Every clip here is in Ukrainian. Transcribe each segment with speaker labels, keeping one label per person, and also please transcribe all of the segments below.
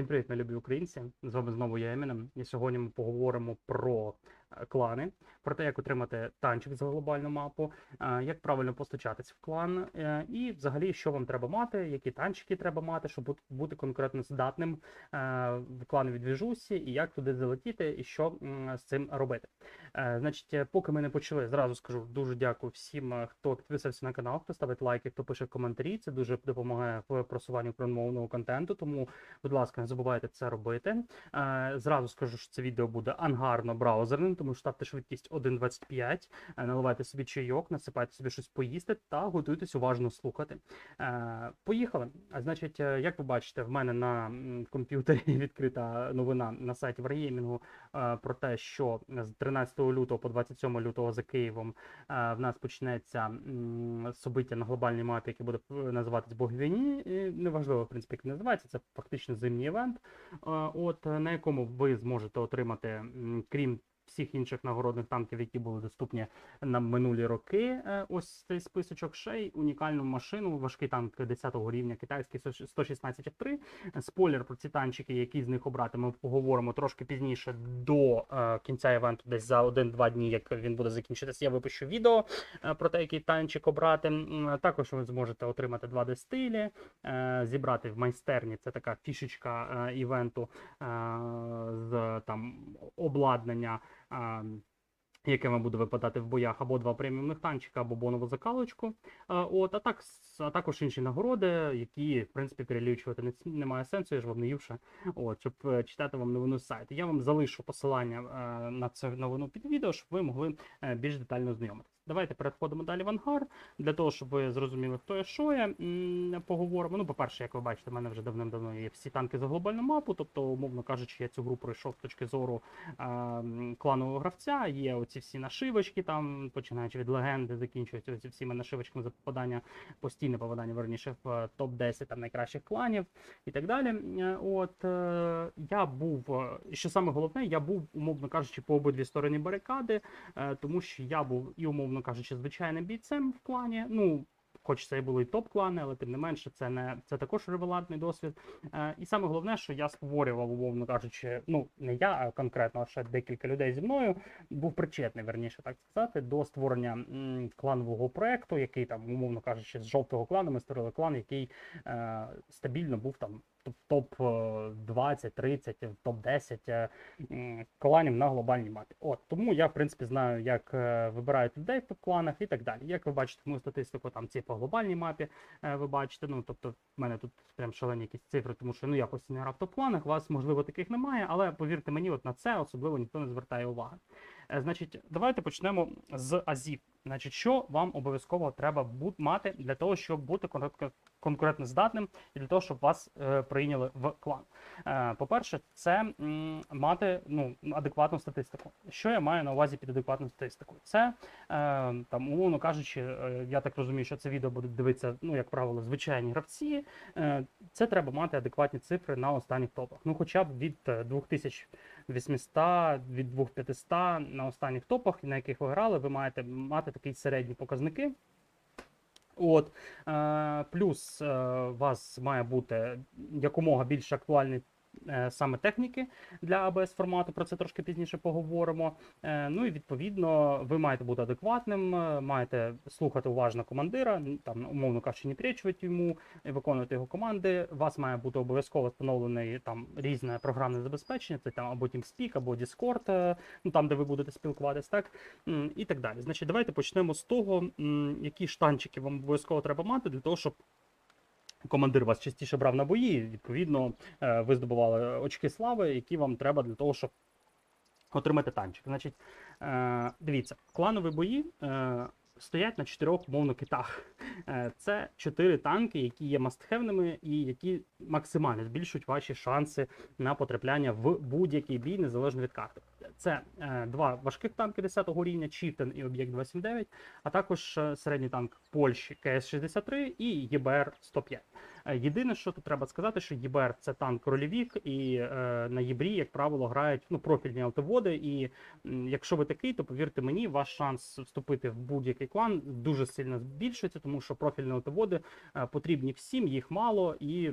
Speaker 1: Всім привіт, мої любі українці. З вами знову я Еміном. І сьогодні ми поговоримо про клани, про те, як отримати танчик за глобальну мапу, е, як правильно постачатись в клан, е, і взагалі, що вам треба мати, які танчики треба мати, щоб бут- бути конкретно здатним е, в клановій двіжусі, і як туди залетіти, і що з цим робити. Значить, поки ми не почали, зразу скажу дуже дякую всім, хто підписався на канал, хто ставить лайки, хто пише коментарі. Це дуже допомагає в просуванню україномовного контенту. Тому, будь ласка, не забувайте це робити. Зразу скажу, що це відео буде ангарно браузерним, тому ставте швидкість 1.25, е, наливайте собі чайок, насипайте собі щось поїсти та готуйтесь уважно слухати. Е, Поїхали. А значить, е, як ви бачите, в мене на комп'ютері відкрита новина на сайті Wargaming про те, що з 13 лютого по 27 лютого за Києвом в нас почнеться собиття на глобальній мапі, яке буде називатись Бог війні. Неважливо, в принципі, як називається, це фактично зимній івент, от на якому ви зможете отримати, крім всіх інших нагородних танків, які були доступні на минулі роки. е, Ось цей списочок ще й унікальну машину, важкий танк 10-го рівня, китайський 116 F3. Спойлер про ці танчики, які з них обрати, ми поговоримо трошки пізніше до е, кінця івенту, десь за 1-2 дні, як він буде закінчитися. Я випущу відео е, про те, який танчик обрати. Також ви зможете отримати 2D стилі, е, зібрати в майстерні. Це така фішечка івенту з там обладнання. Яке вам буде випадати в боях або два преміумних танчика, або бонову закалочку. От, а, так, а також інші нагороди, які, в принципі, перелічувати не, немає сенсу, я ж вам не ювша, от, щоб е, читати вам новину з сайту. Я вам залишу посилання е, на цю новину під відео, щоб ви могли е, більш детально знайомитися. Давайте переходимо далі в ангар, для того, щоб ви зрозуміли, хто я, що я, поговоримо. Ну, по-перше, як ви бачите, в мене вже давним-давно є всі танки за глобальну мапу, тобто, умовно кажучи, я цю гру пройшов з точки зору е, кланового гравця. Є оці всі нашивочки, там, починаючи від легенди, закінчуються оці всіми нашивочками за попадання, постійне попадання, верніше, в топ-10 там найкращих кланів і так далі. Е, От е, я був, е, що саме головне, я був, умовно кажучи, по обидві сторони барикади, е, тому що я був і, умовно кажучи, звичайним бійцем в клані. Ну, хоч це і були топ-клани, але тим не менше, це не це також ревелантний досвід. Е, і саме головне, що я створював, умовно кажучи, ну не я, а конкретно а ще декілька людей зі мною був причетний, верніше так сказати, до створення кланового проекту, який там, умовно кажучи, з жовтого клану ми створили клан, який е, стабільно був там топ- топ е, 20, 30, топ 10 е, кланів на глобальній мапі. От тому я в принципі знаю, як е, вибирають людей в топ-кланах і так далі. Як ви бачите, мою статистику там ці по глобальній мапі, е, ви бачите. Ну тобто, в мене тут прям шалені якісь цифри, тому що ну я постійно грав в топ-кланах. Вас можливо таких немає, але повірте мені, от на це особливо ніхто не звертає уваги. Е, Значить, давайте почнемо з азів. Значить, що вам обов'язково треба мати для того, щоб бути конкурентно- здатним і для того, щоб вас е, прийняли в клан. Е, по-перше, це м, мати ну, адекватну статистику. Що я маю на увазі під адекватною статистикою? Це е, там, умовно кажучи, е, я так розумію, що це відео будуть дивитися, ну, як правило, звичайні гравці. Е, це треба мати адекватні цифри на останніх топах. Ну, хоча б від е, 2800, від 2500 на останніх топах, на яких ви грали, ви маєте мати такі середні показники. От, е, плюс е, у вас має бути якомога більш актуальний саме техніки для ABS формату. Про це трошки пізніше поговоримо. Е, ну і відповідно ви маєте бути адекватним, е, маєте слухати уважно командира, там умовно кажучи, не пречувати йому, виконувати його команди. У вас має бути обов'язково встановлений там різне програмне забезпечення, це там або TeamSpeak, або Discord, е, ну там, де ви будете спілкуватись, так і так далі. Значить, давайте почнемо з того, які штанчики вам обов'язково треба мати для того, щоб командир вас частіше брав на бої. Відповідно, е, ви здобували очки слави, які вам треба для того, щоб отримати танчик. Значить, е, дивіться, кланові бої. е, Стоять на чотирьох умовно китах. Це чотири танки, які є мастхевними і які максимально збільшують ваші шанси на потрапляння в будь-який бій, незалежно від карти. Це е, два важких танки 10-го рівня, Чіфтен і Об'єкт 279, а також е, середній танк Польщі КС-63 і ЄБР-105. Е, Єдине, що тут треба сказати, що ЄБР це танк рольовік, і е, на ЄБРі, як правило, грають ну, профільні автоводи. І якщо ви такий, то повірте мені, ваш шанс вступити в будь-який клан дуже сильно збільшується, тому що профільні автоводи е, потрібні всім, їх мало, і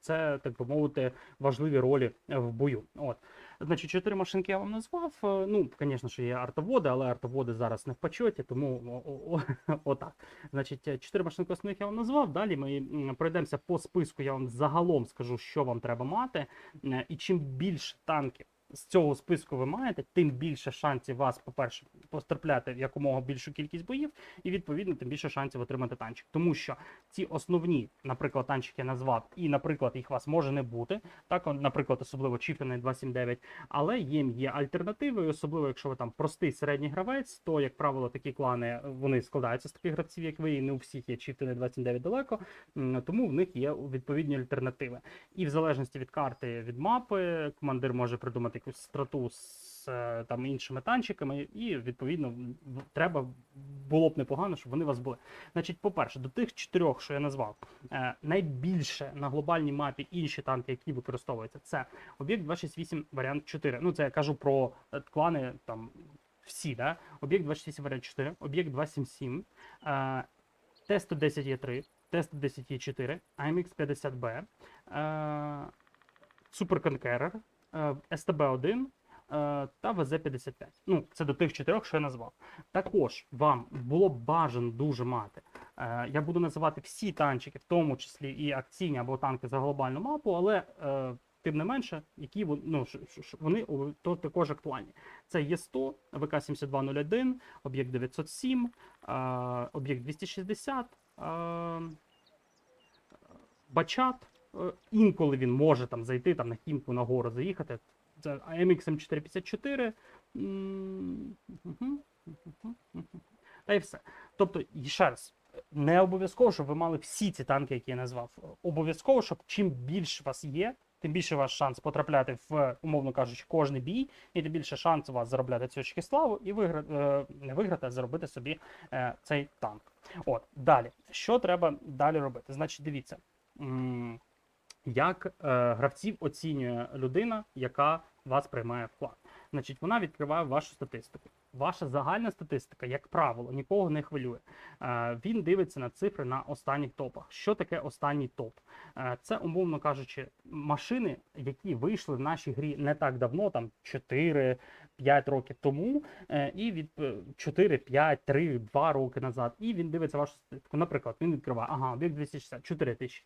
Speaker 1: це, так би мовити, важливі ролі в бою. От. Значить, чотири машинки я вам назвав. Е, Ну, звісно, що є артоводи, але артоводи зараз не в почоті, тому отак. Значить, чотири машинки основних я вам назвав. Далі ми пройдемося по списку. Я вам загалом скажу, що вам треба мати. Е, І чим більше танків з цього списку ви маєте, тим більше шансів вас, по-перше, потрапляти в якомога більшу кількість боїв, і відповідно тим більше шансів отримати танчик. Тому що ці основні, наприклад, танчики я назвав, і, наприклад, їх вас може не бути. Так, наприклад, особливо Chieftain 279, але їм є альтернативи, особливо, якщо ви там простий середній гравець, то, як правило, такі клани вони складаються з таких гравців, як ви, і не у всіх є Chieftain 279 далеко, тому в них є відповідні альтернативи. І в залежності від карти, від мапи, командир може придумати якусь страту з е, там іншими танчиками, і відповідно треба було б непогано, щоб вони у вас були. Значить, по-перше, до тих чотирьох, що я назвав, е, найбільше на глобальній мапі інші танки, які використовуються, це об'єкт 268 варіант 4. Ну, це я кажу про е, клани там всі, да? Об'єкт 268 варіант 4, об'єкт 277, е, Т-110Е3, Т-110Е4, AMX-50B, е, Super Conqueror, е, СТБ-1 е, та ВЗ-55. Ну, це до тих чотирьох, що я назвав. Також вам було б бажано дуже мати. Е, Я буду називати всі танчики, в тому числі і акційні або танки за глобальну мапу, але е, тим не менше, які ну, вони то також актуальні. Це Є100, ВК-7201, об'єкт 907, е, об'єкт 260, е, Бачат. Е, Інколи він може там зайти там на хімку на гору заїхати. Це AMX M454. м, мгм, мгм, мгм. Та й все. Тобто, ще раз, не обов'язково, щоб ви мали всі ці танки, які я назвав. Обов'язково, щоб чим більше вас є, тим більше ваш шанс потрапляти в, умовно кажучи, кожний бій, і тим більше шанс у вас заробляти ці очки славу і виграти, не виграти, а заробити собі е, цей танк. От, далі. Що треба далі робити? Значить, дивіться. Як е, гравців оцінює людина, яка вас приймає в клан? Значить, вона відкриває вашу статистику. Ваша загальна статистика, як правило, нікого не хвилює. Е, він дивиться на цифри на останніх топах. Що таке останній топ? Е, це, умовно кажучи, машини, які вийшли в нашій грі не так давно, там 4-5 років тому, е, і від е, 4, 5, 3, 2 роки назад. І він дивиться вашу статистику. Наприклад, він відкриває, ага, об'єкт 260, 4 тисячі,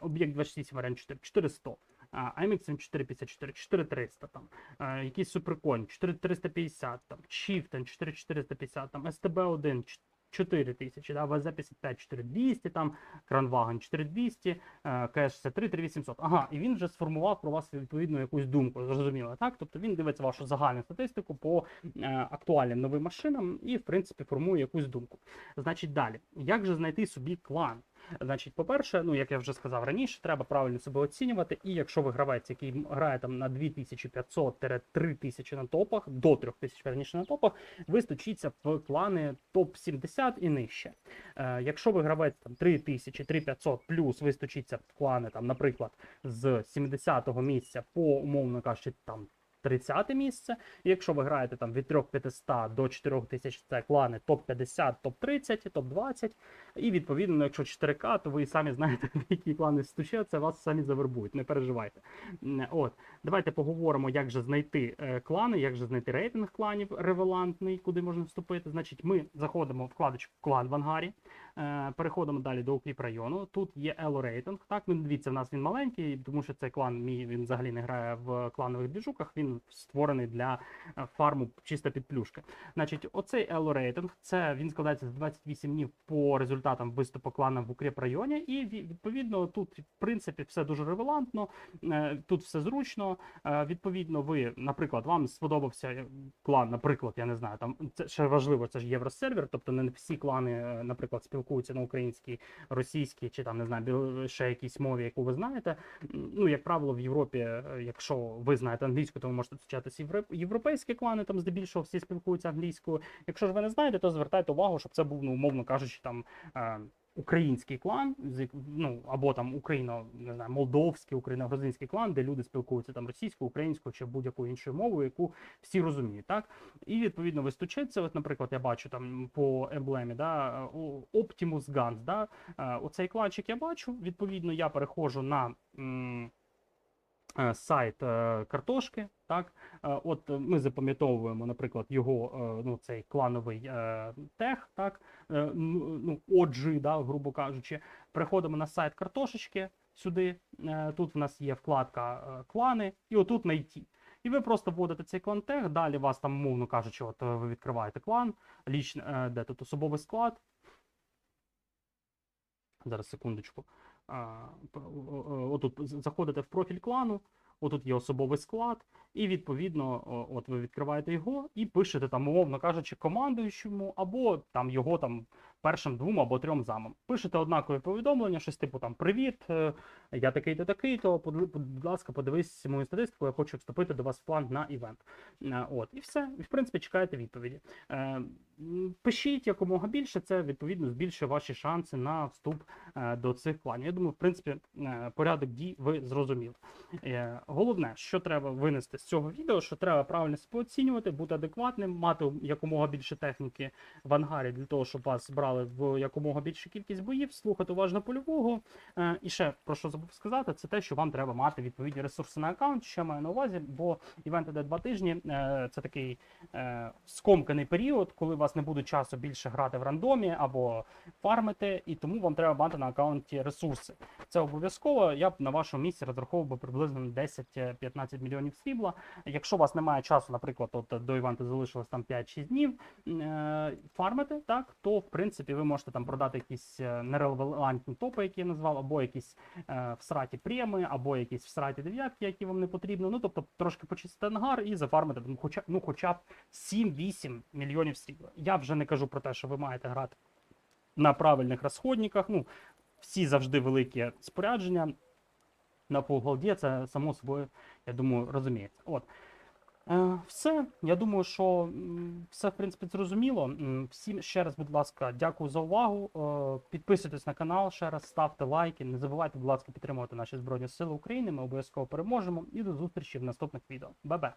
Speaker 1: об'єкт 28 варіант 4, 400. А, AMX M454, 4300, там, е, якийсь суперконь, 4350, там, Chieftain, 4450, там, STB1, 4000, да, ВЗ-55, 4200, там, Кранваген 4200, е, КС-63, 3800. Ага, і він вже сформував про вас відповідну якусь думку, зрозуміло, так? Тобто він дивиться вашу загальну статистику по е, актуальним новим машинам і, в принципі, формує якусь думку. Значить, далі, як же знайти собі клан? Значить, по-перше, ну як я вже сказав раніше, треба правильно себе оцінювати. І якщо ви гравець, який грає там на 2500-3000 на топах, до 3000 верніше на топах, ви стучіться в клани топ 70 і нижче. Е, якщо ви гравець там 3000, 3500 плюс, ви стучіться в клани, там, наприклад, з 70-го місця по умовно кажучи, там. 30 місце. Якщо ви граєте там від 3500 до 4000, це клани топ-50, топ-30, топ-20. І відповідно, якщо 4К, то ви самі знаєте, в які клани стучаться, вас самі завербують, не переживайте. От, давайте поговоримо, як же знайти е, клани, як же знайти рейтинг кланів ревелантний, куди можна вступити. Значить, ми заходимо в вкладочку клан в ангарі, переходимо далі до укріп району. Тут є Elo рейтинг. Так, ну дивіться, в нас він маленький, тому що цей клан мій він взагалі не грає в кланових двіжуках. Він створений для е, фарму чисто під плюшки. Значить, оцей Elo рейтинг, це він складається з 28 днів по результатам виступу клана в укріп районі, і відповідно тут, в принципі, все дуже ревелантно, е, тут все зручно. Е, Відповідно, ви, наприклад, вам сподобався е, клан, наприклад, я не знаю, там це ще важливо, це ж євросервер, тобто не всі клани, е, наприклад, спілкуються на українській, російській чи там не знаю, ще якійсь мові, яку ви знаєте. Ну, як правило, в Європі, е, якщо ви знаєте англійську, то ви можете зустрічатися євро- європейські клани, там здебільшого всі спілкуються англійською. Якщо ж ви не знаєте, то звертайте увагу, щоб це був, ну, умовно кажучи, там. Український клан, ну або там україно, не знаю, молдовський, україно-грузинський клан, де люди спілкуються там російською, українською чи будь-якою іншою мовою, яку всі розуміють, так? І відповідно вистучиться. От, наприклад, я бачу там по емблемі, да, Optimus Guns, да, е, оцей кланчик я бачу. Відповідно, я перехожу на. м, Сайт е, картошки, так Е, от е, ми запам'ятовуємо, наприклад, його е, ну цей клановий е, тег, так е, ну OG, да, грубо кажучи, переходимо на сайт картошечки сюди. е, Тут в нас є вкладка е, клани, і отут знайти. І ви просто вводите цей клан тег, далі вас там, мовно кажучи, от е, ви відкриваєте клан, ліч, е, де тут особовий склад. Зараз секундочку. О- Отут заходите в профіль клану, отут є особовий склад, і відповідно, от ви відкриваєте його і пишете там, умовно кажучи, командуючому, або там його там першим двом або трьом замам. Пишете однакове повідомлення, щось типу там Привіт, е, я такий-то такий-то. Будь ласка, подивись мою статистику, я хочу вступити до вас в план на івент. Е, От, і все. І в принципі чекаєте відповіді. Е, Пишіть якомога більше, це відповідно збільшує ваші шанси на вступ е, до цих планів. Я думаю, в принципі, порядок дій ви зрозуміли. Головне, що треба винести з цього відео, що треба правильно себе оцінювати, бути адекватним, мати якомога більше техніки в ангарі для того, щоб вас брали в якомога більшу кількість боїв, слухати уважно польового. І ще про що забув сказати, це те, що вам треба мати відповідні ресурси на аккаунт. Що маю на увазі, бо івент іде два тижні. е, Це такий е, скомканий період, коли у вас не буде часу більше грати в рандомі або фармити, і тому вам треба мати на аккаунті ресурси. Це обов'язково. Я б на вашому місці розраховував би приблизно 10-15 мільйонів срібла. Якщо у вас немає часу, наприклад, от до івенту залишилось там 5-6 днів е, фармити, так то в принципі ви можете там продати якісь нерелевантні топи, які я назвав, або якісь в сраті преми, або якісь в сраті дев'ятки, які вам не потрібно. Ну тобто трошки почистити ангар і зафармити там, хоча ну хоча б 7-8 мільйонів срібла. Я вже не кажу про те, що ви маєте грати на правильних розходниках. Ну, всі завжди великі спорядження на полголді, це само собою, я думаю, розуміється. От. Е, все. Я думаю, що все, в принципі, зрозуміло. Всім ще раз, будь ласка, дякую за увагу. Е, Підписуйтесь на канал, ще раз ставте лайки. Не забувайте, будь ласка, підтримувати наші Збройні Сили України. Ми обов'язково переможемо. І до зустрічі в наступних відео. Бе-бе!